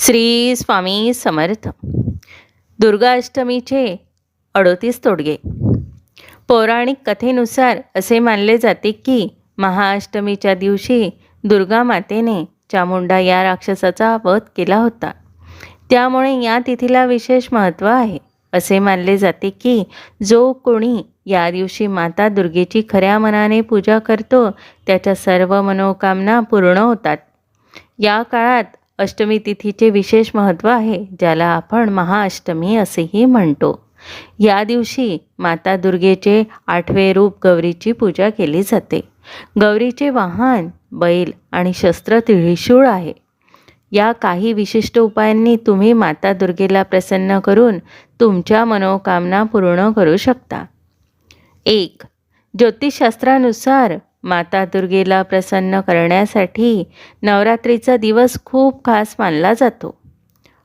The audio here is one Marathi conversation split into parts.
श्री स्वामी समर्थ. दुर्गाष्टमीचे अडोतीस तोडगे. पौराणिक कथेनुसार असे मानले जाते की महाअष्टमीच्या दिवशी दुर्गा मातेने चामुंडा या राक्षसाचा वध केला होता. त्यामुळे या तिथीला विशेष महत्त्व आहे. असे मानले जाते की जो कोणी या दिवशी माता दुर्गेची खऱ्या मनाने पूजा करतो त्याच्या सर्व मनोकामना पूर्ण होतात. या काळात अष्टमी तिथीचे विशेष महत्त्व आहे ज्याला आपण महाअष्टमी असेही म्हणतो. या दिवशी माता दुर्गेचे आठवे रूप गौरीची पूजा केली जाते. गौरीचे वाहन बैल आणि शस्त्र त्रिशूळ आहे. या काही विशिष्ट उपायांनी तुम्ही माता दुर्गेला प्रसन्न करून तुमच्या मनोकामना पूर्ण करू शकता. एक ज्योतिषशास्त्रानुसार माता दुर्गेला प्रसन्न करण्यासाठी नवरात्रीचा दिवस खूप खास मानला जातो.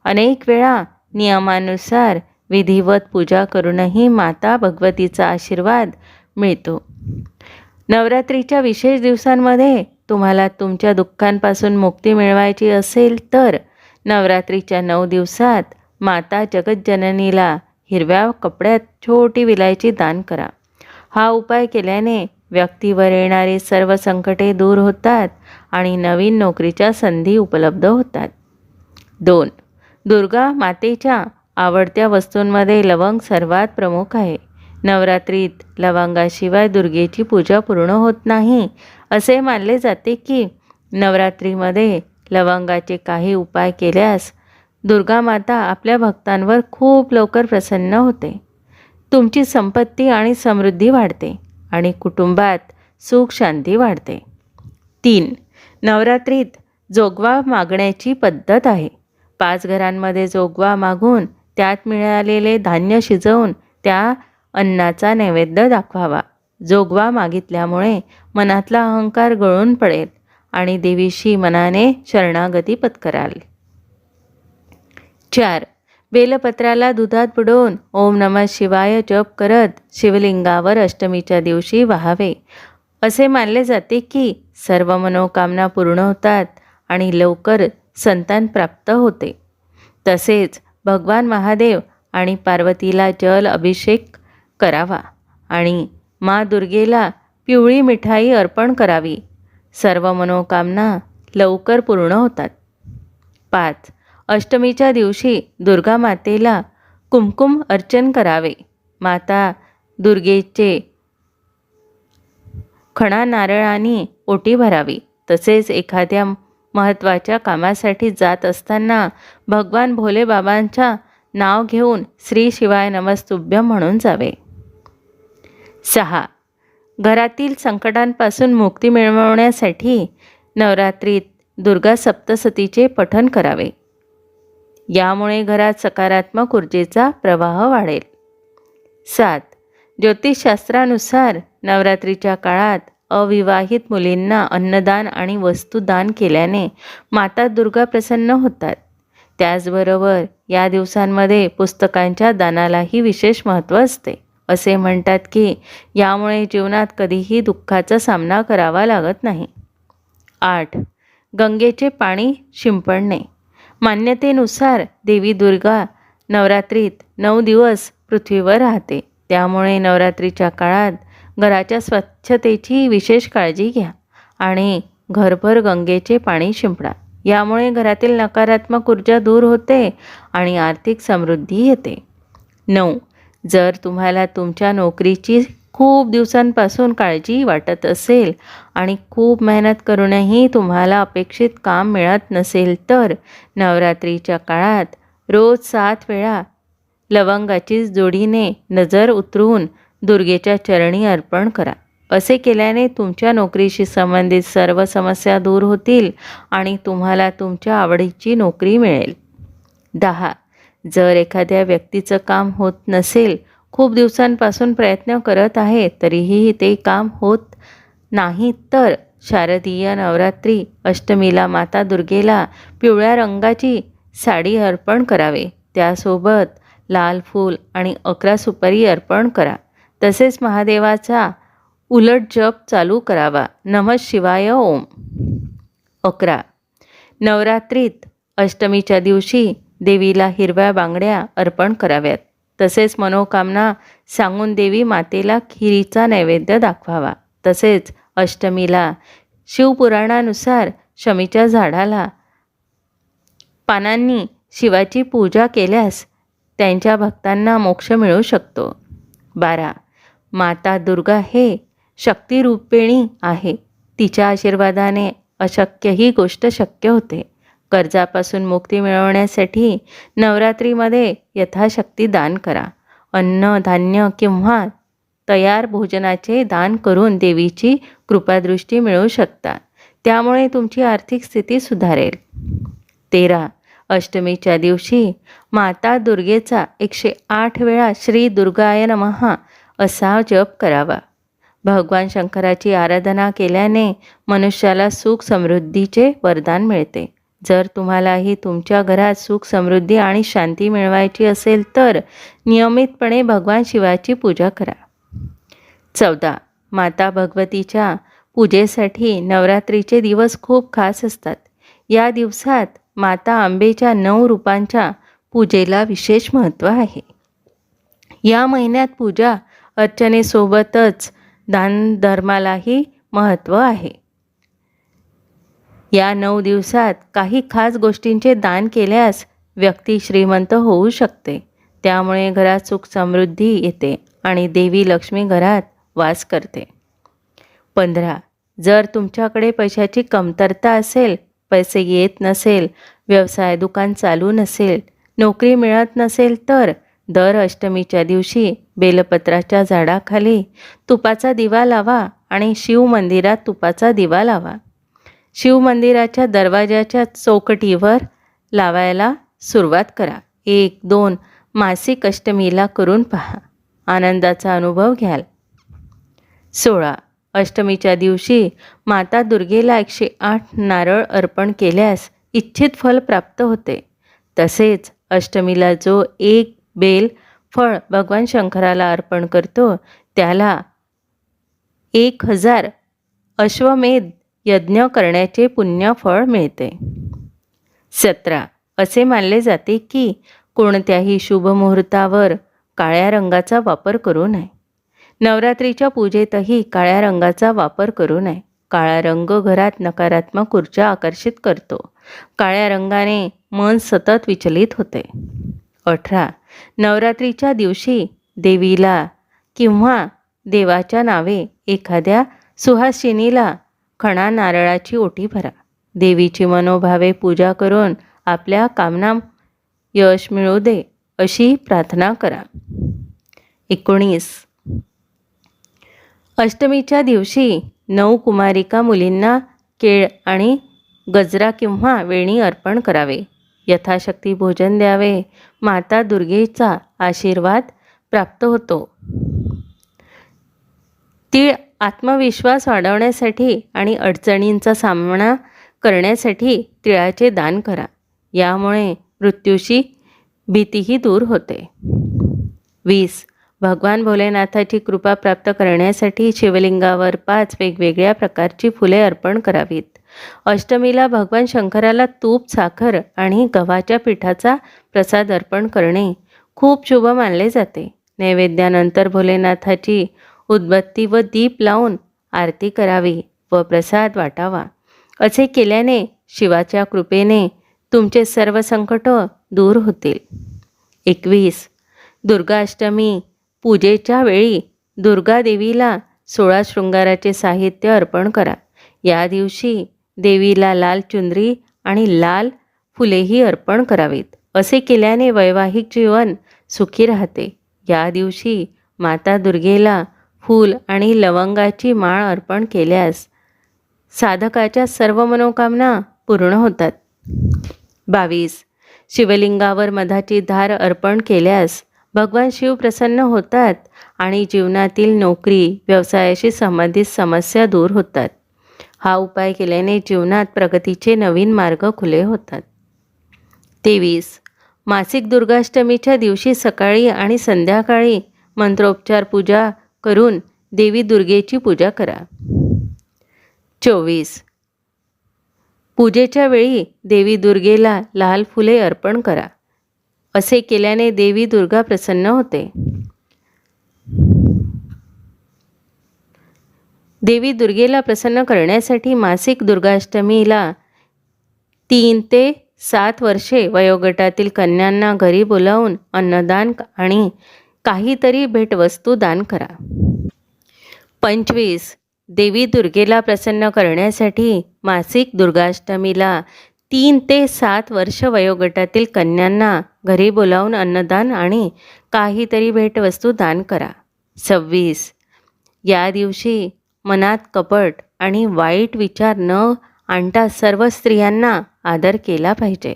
अनेक वेळा नियमानुसार विधिवत पूजा करूनही माता भगवतीचा आशीर्वाद मिळतो. नवरात्रीच्या विशेष दिवसांमध्ये तुम्हाला तुमच्या दुःखांपासून मुक्ती मिळवायची असेल तर नवरात्रीच्या नऊ दिवसात माता जगज्जननीला हिरव्या कपड्यात छोटी विलायची दान करा. हा उपाय केल्याने व्यक्तीवर येणारी सर्व संकटे दूर होतात आणि नवीन नोकरीच्या संधी उपलब्ध होतात. दोन दुर्गा मातेच्या आवडत्या वस्तूंमध्ये लवंग सर्वात प्रमुख आहे. नवरात्रीत लवंगाशिवाय दुर्गेची पूजा पूर्ण होत नाही असे मानले जाते की नवरात्रीमध्ये लवंगाचे काही उपाय केल्यास दुर्गा माता आपल्या भक्तांवर खूप लवकर प्रसन्न होते. तुमची संपत्ती आणि समृद्धी वाढते. आणि कुटुंबात सुख शांती वाढते. तीन नवरात्रीत जोगवा मागण्याची पद्धत आहे. पाच घरांमध्ये जोगवा मागून त्यात मिळालेले धान्य शिजवून त्या अन्नाचा नैवेद्य दाखवावा. जोगवा मागितल्यामुळे मनातला अहंकार गळून पडेल आणि देवीशी मनाने शरणागती पत्कराल. चार बेलपत्राला दुधात बुडवून ओम नमः शिवाय जप करत शिवलिंगावर अष्टमीच्या दिवशी व्हावे. असे मानले जाते की सर्व मनोकामना पूर्ण होतात आणि लवकर संतान प्राप्त होते. तसेच भगवान महादेव आणि पार्वतीला जल अभिषेक करावा आणि मा दुर्गेला पिवळी मिठाई अर्पण करावी. सर्व मनोकामना लवकर पूर्ण होतात. पाच अष्टमीच्या दिवशी दुर्गा मातेला कुमकुम अर्चन करावे. माता दुर्गेचे खणा नारळाने ओटी भरावी. तसेच एखाद्या महत्त्वाच्या कामासाठी जात असताना भगवान भोलेबाबांच्या नाव घेऊन श्री शिवाय नमस्तुभ्य म्हणून जावे. सहा. घरातील संकटांपासून मुक्ती मिळवण्यासाठी नवरात्रीत दुर्गा सप्तसतीचे पठन करावे. यामुळे घरात सकारात्मक ऊर्जेचा प्रवाह वाढेल. सात. ज्योतिषशास्त्रानुसार नवरात्रीच्या काळात अविवाहित मुलींना अन्नदान आणि वस्तुदान केल्याने माता दुर्गा प्रसन्न होतात. त्याचबरोबर या दिवसांमध्ये पुस्तकांच्या दानालाही विशेष महत्त्व असते. असे म्हणतात की यामुळे जीवनात कधीही दुःखाचा सामना करावा लागत नाही. आठ. गंगेचे पाणी शिंपडणे. मान्यतेनुसार देवी दुर्गा नवरात्रीत नऊ दिवस पृथ्वीवर राहते. त्यामुळे नवरात्रीच्या काळात घराच्या स्वच्छतेची विशेष काळजी घ्या आणि घरभर गंगेचे पाणी शिंपडा. यामुळे घरातील नकारात्मक ऊर्जा दूर होते आणि आर्थिक समृद्धी येते. नऊ. जर तुम्हाला तुमच्या नोकरीची खूप दिवसांपासून काळजी वाटत असेल आणि खूप मेहनत करूनही तुम्हाला अपेक्षित काम मिळत नसेल तर नवरात्रीच्या काळात रोज सात वेळा लवंगाची जोडीने नजर उतरून दुर्गेच्या चरणी अर्पण करा. असे केल्याने तुमच्या नोकरीशी संबंधित सर्व समस्या दूर होतील आणि तुम्हाला तुमच्या आवडीची नोकरी मिळेल. दहा. जर एखाद्या व्यक्तीचं काम होत नसेल खूप दिवसांपासून प्रयत्न करत आहे तरीही ते काम होत नाही. तर शारदीय नवरात्री अष्टमीला माता दुर्गेला पिवळ्या रंगाची साडी अर्पण करावे. त्यासोबत लाल फूल आणि अकरा सुपारी अर्पण करा. तसेच महादेवाचा उलट जप चालू करावा. नमः शिवाय ओम. अकरा. नवरात्रीत अष्टमीच्या दिवशी देवीला हिरव्या बांगड्या अर्पण कराव्यात. तसेच मनोकामना सांगून देवी मातेला खिरीचा नैवेद्य दाखवावा. तसेच अष्टमीला शिवपुराणानुसार शमीच्या झाडाला पानांनी शिवाची पूजा केल्यास त्यांच्या भक्तांना मोक्ष मिळू शकतो. बारा. माता दुर्गा हे शक्तिरूपिणी आहे. तिच्या आशीर्वादाने अशक्य ही गोष्ट शक्य होते. कर्जापासून मुक्ती मिळवण्यासाठी नवरात्रीमध्ये यथाशक्ती दान करा. अन्न धान्य किंवा तयार भोजनाचे दान करून देवीची कृपादृष्टी मिळवू शकता. त्यामुळे तुमची आर्थिक स्थिती सुधारेल. तेरा. अष्टमीच्या दिवशी माता दुर्गेचा एकशे आठ वेळा श्री दुर्गाय नमहा असा जप करावा. भगवान शंकराची आराधना केल्याने मनुष्याला सुख समृद्धीचे वरदान मिळते. जर तुम्हालाही तुमच्या घरात सुख समृद्धी आणि शांती मिळवायची असेल तर नियमितपणे भगवान शिवाची पूजा करा. चौदा. माता भगवतीच्या पूजेसाठी नवरात्रीचे दिवस खूप खास असतात. या दिवसात माता आंबेच्या नऊ रूपांच्या पूजेला विशेष महत्त्व आहे. या महिन्यात पूजा अर्चनेसोबतच दान धर्मालाही महत्त्व आहे. या नऊ दिवसात काही खास गोष्टींचे दान केल्यास व्यक्ती श्रीमंत होऊ शकते. त्यामुळे घरात सुख समृद्धी येते आणि देवी लक्ष्मी घरात वास करते. पंधरा जर तुमच्याकडे पैशाची कमतरता असेल पैसे येत नसेल व्यवसाय दुकान चालू नसेल नोकरी मिळत नसेल तर दर अष्टमीच्या दिवशी बेलपत्राच्या झाडाखाली तुपाचा दिवा लावा आणि शिव मंदिरात तुपाचा दिवा लावा. शिव मंदिराच्या दरवाजाच्या चौकटीवर लावायला सुरुवात करा. एक दोन मासिक अष्टमीला करून पहा. आनंदाचा अनुभव घ्याल. सोळा अष्टमीच्या दिवशी माता दुर्गेला एकशे आठ नारळ अर्पण केल्यास इच्छित फल प्राप्त होते. तसेच अष्टमीला जो एक बेल फळ भगवान शंकराला अर्पण करतो त्याला एक हजार अश्वमेध यज्ञ करण्याचे पुण्य फळ मिळते. सतरा. असे मानले जाते की कोणत्याही शुभ मुहूर्तावर काळ्या रंगाचा वापर करू नये. नवरात्रीच्या पूजेतही काळ्या रंगाचा वापर करू नये. काळा रंग घरात नकारात्मक ऊर्जा आकर्षित करतो. काळ्या रंगाने मन सतत विचलित होते. अठरा. नवरात्रीच्या दिवशी देवीला किंवा देवाच्या नावे एखाद्या सुहासिनीला खणा नारळाची ओटी भरा. देवीची मनोभावे पूजा करून आपल्या कामना यश मिळू दे अशी प्रार्थना करा. एकोणीस. अष्टमीच्या दिवशी नऊ कुमारिका मुलींना केळ आणि गजरा किंवा वेणी अर्पण करावे. यथाशक्ती भोजन द्यावे. माता दुर्गेचा आशीर्वाद प्राप्त होतो. तीळ आत्मविश्वास वाढवण्यासाठी आणि अडचणींचा सामना करण्यासाठी तिळाचे दान करा. यामुळे मृत्यूशी भीतीही दूर होते. वीस. भगवान भोलेनाथाची कृपा प्राप्त करण्यासाठी शिवलिंगावर पाच वेगवेगळ्या प्रकारची फुले अर्पण करावीत. अष्टमीला भगवान शंकराला तूप साखर आणि गव्हाच्या पिठाचा प्रसाद अर्पण करणे खूप शुभ मानले जाते. नैवेद्यानंतर भोलेनाथाची उदबत्ती व दीप लावून आरती करावी व प्रसाद वाटावा. असे केल्याने शिवाच्या कृपेने तुमचे सर्व संकट दूर होतील. एकवीस. दुर्गाष्टमी पूजेच्या वेळी दुर्गादेवीला सोळा शृंगाराचे साहित्य अर्पण करा. या दिवशी देवीला लाल चुंदरी आणि लाल फुलेही अर्पण करावीत. असे केल्याने वैवाहिक जीवन सुखी राहते. या दिवशी माता दुर्गेला फूल आणि लवंगाची माळ अर्पण केल्यास साधकाच्या सर्व मनोकामना पूर्ण होतात. बावीस. शिवलिंगावर मधाची धार अर्पण केल्यास भगवान शिव प्रसन्न होतात आणि जीवनातील नोकरी व्यवसायाशी संबंधित समस्या दूर होतात. हा उपाय केल्याने जीवनात प्रगतीचे नवीन मार्ग खुले होतात. तेवीस. मासिक दुर्गाष्टमीच्या दिवशी सकाळी आणि संध्याकाळी मंत्रोपचार पूजा करून देवी दुर्गेची पूजा करा. चोवीस. पूजेच्या वेळी देवी दुर्गेला लाल फुले अर्पण करा. असे केल्याने देवी दुर्गा प्रसन्न होते. देवी दुर्गेला प्रसन्न करण्यासाठी मासिक दुर्गाष्टमीला तीन ते सात वर्षे वयोगटातील कन्यांना घरी बोलावून अन्नदान आणि काहीतरी भेटवस्तू दान करा. पंचवीस. देवी दुर्गेला प्रसन्न करण्यासाठी मासिक दुर्गाष्टमीला तीन ते सात वर्ष वयोगटातील कन्यांना घरी बोलावून अन्नदान आणि काहीतरी भेटवस्तू दान करा. सव्वीस. या दिवशी मनात कपट आणि वाईट विचार न आणता सर्व स्त्रियांना आदर केला पाहिजे.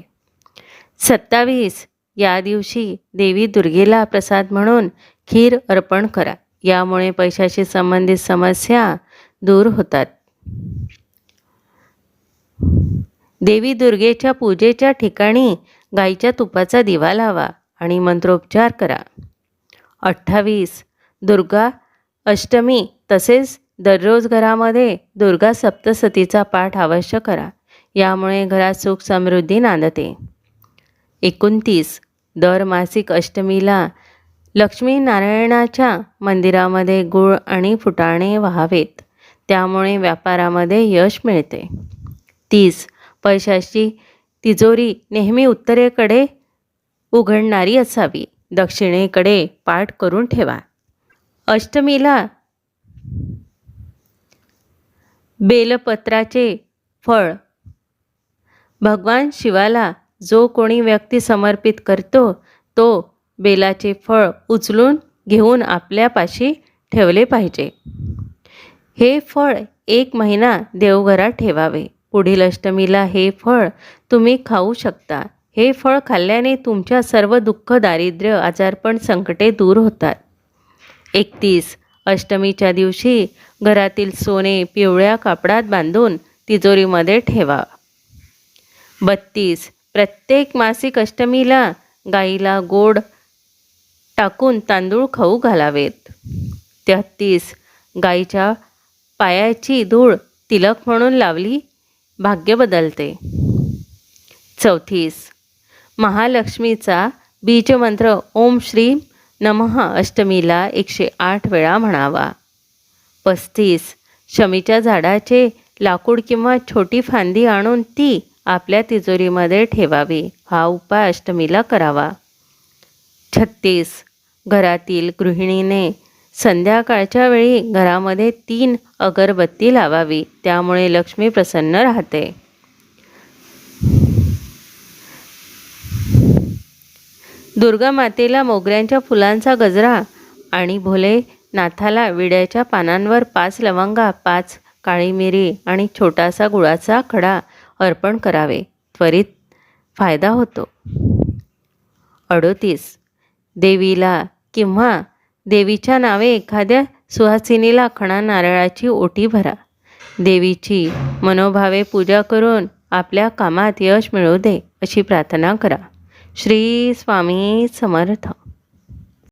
सत्तावीस. या दिवशी देवी दुर्गेला प्रसाद म्हणून खीर अर्पण करा. यामुळे पैशाशी संबंधित समस्या दूर होतात. देवी दुर्गेच्या पूजेच्या ठिकाणी गाईच्या तुपाचा दिवा लावा आणि मंत्रोपचार करा. अठ्ठावीस. दुर्गा अष्टमी तसेच दररोज घरामध्ये दुर्गा सप्तसतीचा पाठ अवश्य करा. यामुळे घरात सुख समृद्धी नांदते. एकोणतीस. दर मासिक अष्टमीला लक्ष्मीनारायणाच्या मंदिरामध्ये गुळ आणि फुटाणे व्हावेत. त्यामुळे व्यापारामध्ये यश मिळते. तीस. पैशाची तिजोरी नेहमी उत्तरेकडे उघडणारी असावी. दक्षिणेकडे पाठ करून ठेवा. अष्टमीला बेलपत्राचे फळ. भगवान शिवाला जो कोणी व्यक्ती समर्पित करतो तो बेलाचे फळ उचलून घेऊन आपल्यापाशी ठेवले पाहिजे. हे फळ एक महिना देवघरात ठेवावे. पुढील अष्टमीला हे फळ तुम्ही खाऊ शकता. हे फळ खाल्ल्याने तुमच्या सर्व दुःख दारिद्र्य आजारपण संकटे दूर होतात. एकतीस. अष्टमीच्या दिवशी घरातील सोने पिवळ्या कापडात बांधून तिजोरीमध्ये ठेवा. बत्तीस. प्रत्येक मासिक अष्टमीला गाईला गोड टाकून तांदूळ खाऊ घालावेत. तेहतीस गाईच्या पायाची धूळ तिलक म्हणून लावली भाग्य बदलते. चौतीस महालक्ष्मीचा बीजमंत्र ओम श्री नमः अष्टमीला एकशे आठ वेळा म्हणावा. पस्तीस शमीच्या झाडाचे लाकूड किंवा छोटी फांदी आणून ती आपल्या तिजोरीमध्ये ठेवावी. हा उपाय अष्टमीला करावा. छत्तीस. घरातील गृहिणीने संध्याकाळच्या वेळी घरामध्ये तीन अगरबत्ती लावावी. त्यामुळे लक्ष्मी प्रसन्न राहते. दुर्गा मातेला मोगऱ्यांच्या फुलांचा गजरा आणि भोले नाथाला विड्याच्या पानांवर पाच लवंगा पाच काळी मिरी आणि छोटासा गुळाचा खडा अर्पण करावे. त्वरित फायदा होतो. अडोतीस. देवीला किंवा देवीच्या नावे एखाद्या सुहासिनीला खणा नारळाची ओटी भरा. देवीची मनोभावे पूजा करून आपल्या कामात यश मिळू दे अशी प्रार्थना करा. श्री स्वामी समर्थ.